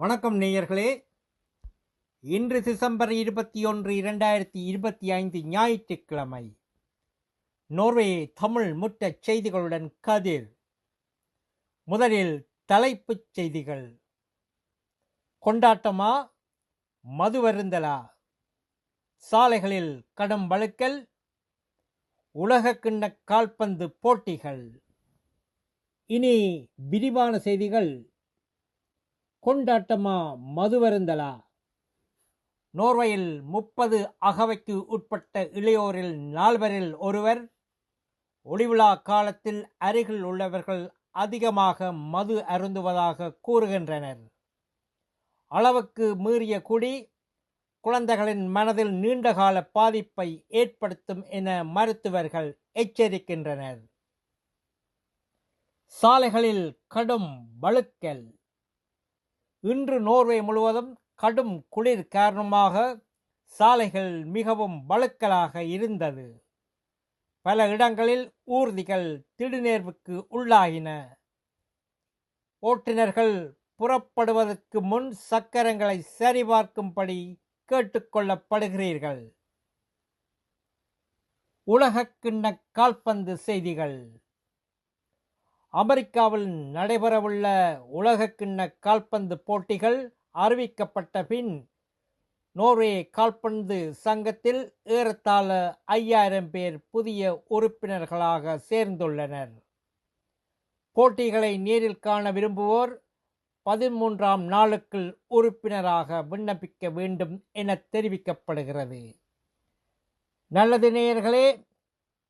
வணக்கம் நேயர்களே. இன்று டிசம்பர் இருபத்தி ஒன்று இரண்டாயிரத்தி இருபத்தி ஐந்து ஞாயிற்றுக்கிழமை. நோர்வே தமிழ் முற்ற செய்திகளுடன் கதிர். முதலில் தலைப்புச் செய்திகள். கொண்டாட்டமா? மதுவருந்தலா? சாலைகளில் கடும் வழுக்கல். உலக கிண்ண கால்பந்து போட்டிகள். இனி விரிவான செய்திகள். கொண்டாட்டமா மதுவருந்தலா? நோர்வையில் முப்பது அகவைக்கு உட்பட்ட இளையோரில் நால்வரில் ஒருவர் ஒளிவிழா காலத்தில் அருகில் உள்ளவர்கள் அதிகமாக மது அருந்துவதாக கூறுகின்றனர். அளவுக்கு மீறிய குடி குழந்தைகளின் மனதில் நீண்டகால பாதிப்பை ஏற்படுத்தும் என மருத்துவர்கள் எச்சரிக்கின்றனர். சாலைகளில் கடும் வழுக்கல். இன்று நோர்வே முழுவதும் கடும் குளிர் காரணமாக சாலைகள் மிகவும் வழுக்கலாக இருந்தது. பல இடங்களில் ஊர்திகள் திடுநேர்வுக்கு உள்ளாகின. ஓட்டுநர்கள் புறப்படுவதற்கு முன் சக்கரங்களை சரிபார்க்கும்படி கேட்டுக்கொள்ளப்படுகிறீர்கள். உலகக்கிண்ண கால்பந்து செய்திகள். அமெரிக்காவில் நடைபெறவுள்ள உலகக்கிண்ண கால்பந்து போட்டிகள் அறிவிக்கப்பட்ட பின் நோர்வே கால்பந்து சங்கத்தில் ஏறத்தாழ ஐயாயிரம் பேர் புதிய உறுப்பினர்களாக சேர்ந்துள்ளனர். போட்டிகளை நேரில் காண விரும்புவோர் பதிமூன்றாம் நாளுக்குள் உறுப்பினராக விண்ணப்பிக்க வேண்டும் என தெரிவிக்கப்படுகிறது. நல்லது நேயர்களே